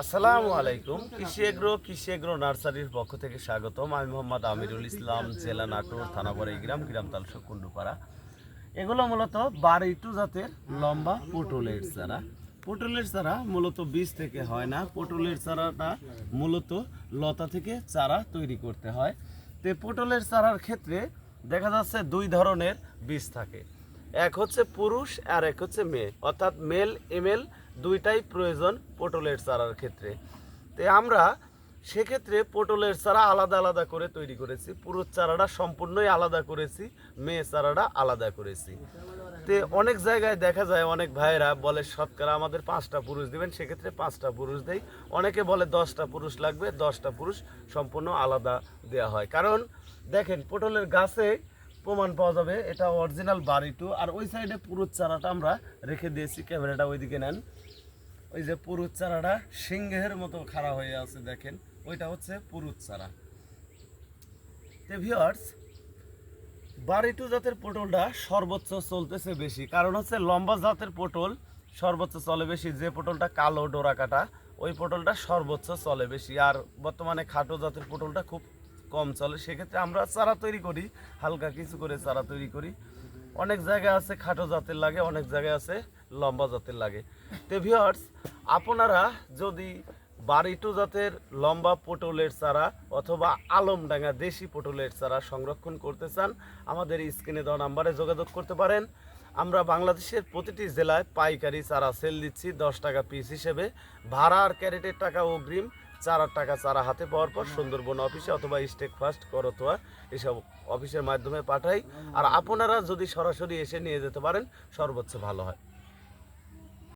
আসসালামু আলাইকুম। কৃষি এগ্রো কৃষি এগ্রো নার্সারির পক্ষ থেকে স্বাগতম। আমি মোহাম্মদ আমিরুল ইসলাম, জেলা নাটোর গ্রাম এগুলো মূলত জাতের লম্বা চারা। চারা মূলত বীজ থেকে হয় না। পটলের চারাটা মূলত লতা থেকে চারা তৈরি করতে হয়। তো পটলের চারার ক্ষেত্রে দেখা যাচ্ছে দুই ধরনের বীজ থাকে। এক হচ্ছে পুরুষ আর এক হচ্ছে মেয়ে। অর্থাৎ মেল ইমেল দুইটাই প্রয়োজন পটলের চারার ক্ষেত্রে। তো আমরা সেক্ষেত্রে পটলের চারা আলাদা আলাদা করে তৈরি করেছি। পুরুষ চারাটা সম্পূর্ণই আলাদা করেছি, মেয়ে চারাটা আলাদা করেছি। তে অনেক জায়গায় দেখা যায়, অনেক ভাইয়েরা বলে, শতকরা আমাদের পাঁচটা পুরুষ দিবেন, সেক্ষেত্রে পাঁচটা পুরুষ দেয় অনেকে বলে, দশটা পুরুষ লাগবে। দশটা পুরুষ সম্পূর্ণ আলাদা দেওয়া হয়। কারণ দেখেন, পটলের গাছে প্রমাণ পাওয়া যাবে। এটা অরিজিনাল বাড়িটু। আর ওই সাইডে পুরুষ চারাটা আমরা রেখে দিয়েছি। ক্যামেরাটা ওইদিকে নেন। ওই যে পুরুষ চারাটা সিংহের মতো খাড়া হয়ে আছে, দেখেন। ওইটা হচ্ছে পুরুষ চারা। তে ভিউয়ার্স বাড়িটু জাতের পটলটা সর্বোচ্চ চলতেছে বেশি। কারণ হচ্ছে লম্বা জাতের পটল সর্বোচ্চ চলে বেশি। যে পটলটা কালো ডোরা কাটা, ওই পটলটা সর্বোচ্চ চলে বেশি। আর বর্তমানে খাটো জাতের পটলটা খুব কম চলে, সেক্ষেত্রে আমরা চারা তৈরি করি, হালকা কিছু করে চারা তৈরি করি। অনেক জায়গায় আছে খাটো জাতের লাগে, অনেক জায়গায় আছে লম্বা জাতের লাগে। তো ভিউয়ার্স আপনারা যদি বাড়িটু জাতের লম্বা পটলের চারা অথবা আলমডাঙ্গা দেশি পটলের চারা সংরক্ষণ করতে চান, আমাদের স্ক্রিনে দেওয়া নাম্বারে যোগাযোগ করতে পারেন। আমরা বাংলাদেশের প্রতিটি জেলায় পাইকারি চারা সেল দিচ্ছি, দশ টাকা পিস হিসেবে। ভাড়া আর ক্যারেটের টাকা অগ্রিম। চার টাকা চারা হাতে পাওয়ার পর সুন্দরবন অফিসে অথবা স্টেক ফার্স্ট, করতোয়া এসব অফিসের মাধ্যমে পাঠাই। আর আপনারা যদি সরাসরি এসে নিয়ে যেতে পারেন, সর্বোচ্চ ভালো হয়।